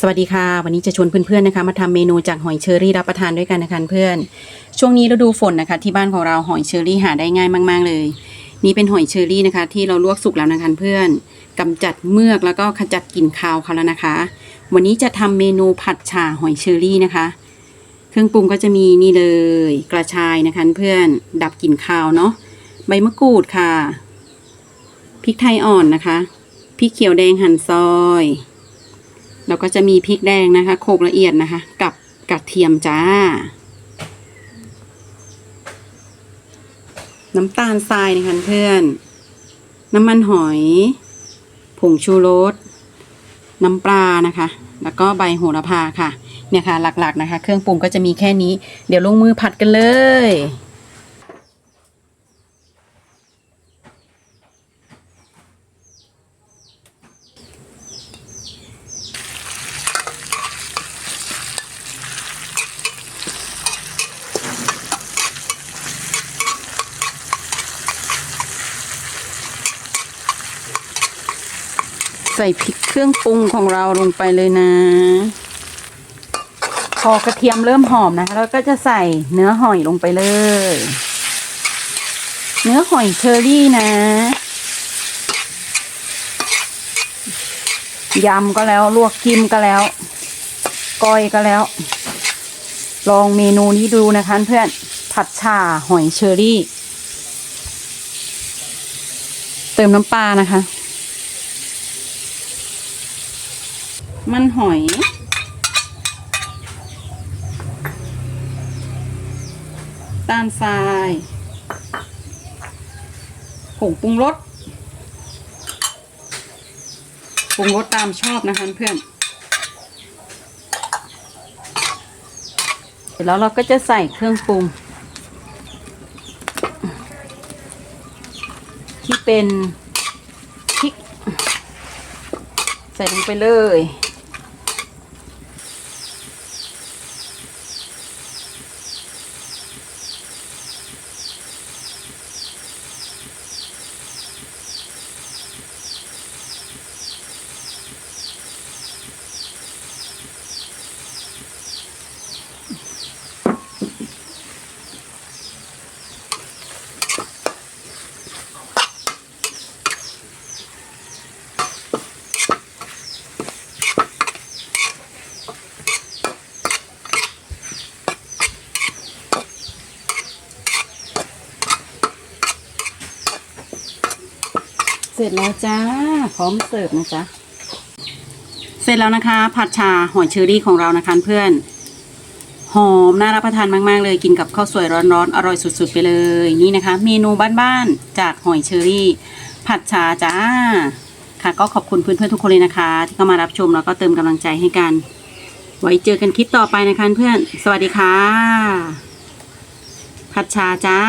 สวัสดีค่ะ วันนี้จะชวนเพื่อนๆนะคะ มาทำเมนูจากหอยเชอรี่รับประทานด้วยกันนะคะเพื่อน ช่วงนี้ฤดูฝนนะคะ ที่บ้านของเราหอยเชอรี่หาได้ง่ายมาก ๆ เลย นี่เป็นหอยเชอรี่นะคะ ที่เราลวกสุกแล้วนะคะเพื่อนกำจัดเมือกแล้วก็ขจัดกลิ่นคาวเขาแล้วนะคะ วันนี้จะทำเมนูผัดฉ่าหอยเชอรี่นะคะ เครื่องปรุงก็จะมีนี่เลย กระชายนะคะเพื่อนดับกลิ่นคาวเนาะใบมะกรูดค่ะพริกไทยอ่อนนะคะพริกเขียวแดงหั่นซอย แล้วก็จะมีพริกแดงนะคะ โขลกละเอียดนะคะ กับกระเทียมจ้า น้ำตาลทรายนะคะเพื่อน น้ำมันหอย ผงชูรส น้ำปลานะคะ แล้วก็ใบโหระพาค่ะ เนี่ยค่ะหลักๆนะคะ เครื่องปรุงก็จะมีแค่นี้ เดี๋ยวลงมือผัดกันเลย ใส่พริกเครื่องปรุงของเราลงไปเลยนะ พอกระเทียมเริ่มหอมนะคะเราก็จะใส่เนื้อหอยลงไปเลย เนื้อหอยเชอรี่นะยำก็แล้วลวกจิ้มก็แล้ว ก้อยก็แล้ว ลองเมนูนี้ดูนะคะเพื่อนผัดฉ่าหอยเชอรี่ เติมน้ำปลานะคะ มันหอย ตาลทรายผงปรุงรสปรุงรสตามชอบนะคะเพื่อนเสร็จแล้วเราก็จะใส่เครื่องปรุง ที่เป็นพริก ใส่ลงไปเลย เสร็จแล้วจ้า พร้อมเสิร์ฟนะจ๊ะ เสร็จแล้วนะคะ ผัดชาหอยเชอรี่ของเรานะคะเพื่อน หอมน่ารับประทานมาก ๆ เลยกินกับข้าวสวยร้อนๆ อร่อยสุด ๆ ไปเลยนี่นะคะ เมนูบ้านๆจากหอยเชอรี่ ผัดชาจ้า ค่ะก็ขอบคุณเพื่อนๆทุกคนเลยนะคะ ที่เข้ามารับชมแล้วก็เติมกำลังใจให้กัน ไว้เจอกันคลิปต่อไปนะคะเพื่อน สวัสดีค่ะ ผัดชาจ้า